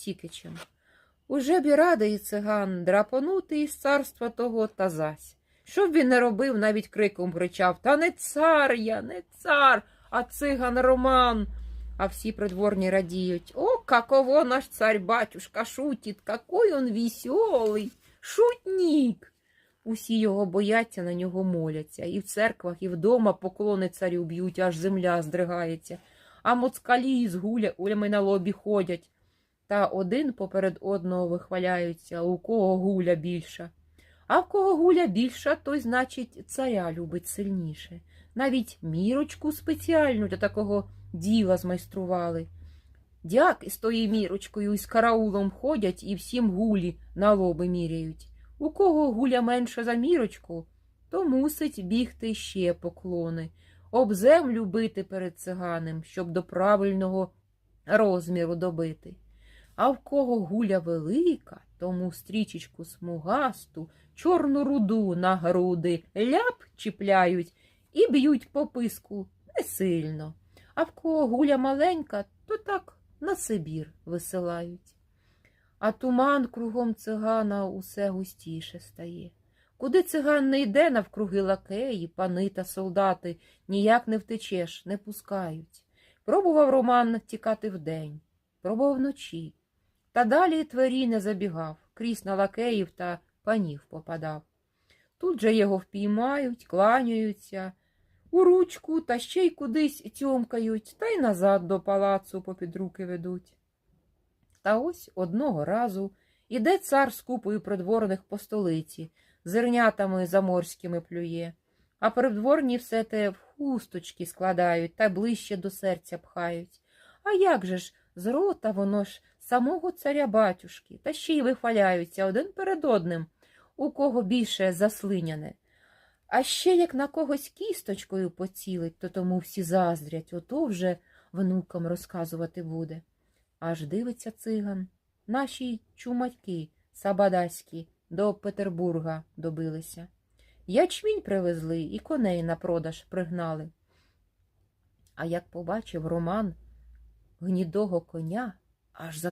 Тікичем. Уже б і радий циган драпонути із царства того та зась. Що б він не робив, навіть криком кричав Та не цар я, не цар, а циган Роман. А всі придворні радіють. О, каково наш царь-батюшка шутить, какой он веселий, шутник. Усі його бояться, на нього моляться. І в церквах, і вдома поклони царю б'ють, аж земля здригається. А моцкалі з гулями на лобі ходять. Та один поперед одного вихваляються, у кого гуля більша. А в кого гуля більша, той, значить, царя любить сильніше. Навіть мірочку спеціальну для такого діла змайстрували. Дяк із тою мірочкою і з караулом ходять і всім гулі на лоби міряють. У кого гуля менша за мірочку, то мусить бігти ще поклони, об землю бити перед циганем, щоб до правильного розміру добити. А в кого гуля велика, тому стрічечку смугасту, чорну руду на груди ляп чіпляють і б'ють по писку не сильно. А в кого гуля маленька, то так на Сибір висилають. А туман кругом цигана усе густіше стає. Куди циган не йде навкруги лакеї, пани та солдати, ніяк не втечеш, не пускають. Пробував Роман тікати вдень, пробував вночі. Та далі твері не забігав, крізь на лакеїв та панів попадав. Тут же його впіймають, кланяються, у ручку та ще й кудись тьомкають, та й назад до палацу попід руки ведуть. Та ось одного разу іде цар з купою придворних по столиці, зернятами заморськими плює, а придворні все те в хусточки складають та ближче до серця пхають. А як же ж з рота воно ж самого царя батюшки, та ще й вихваляються один перед одним, у кого більше заслиняне. А ще як на когось кісточкою поцілить, то тому всі заздрять, ото вже внукам розказувати буде. Аж дивиться циган. Наші чумаки сабадаські до Петербурга добилися. Ячмінь привезли і коней на продаж пригнали. А як побачив Роман гнідого коня, аж за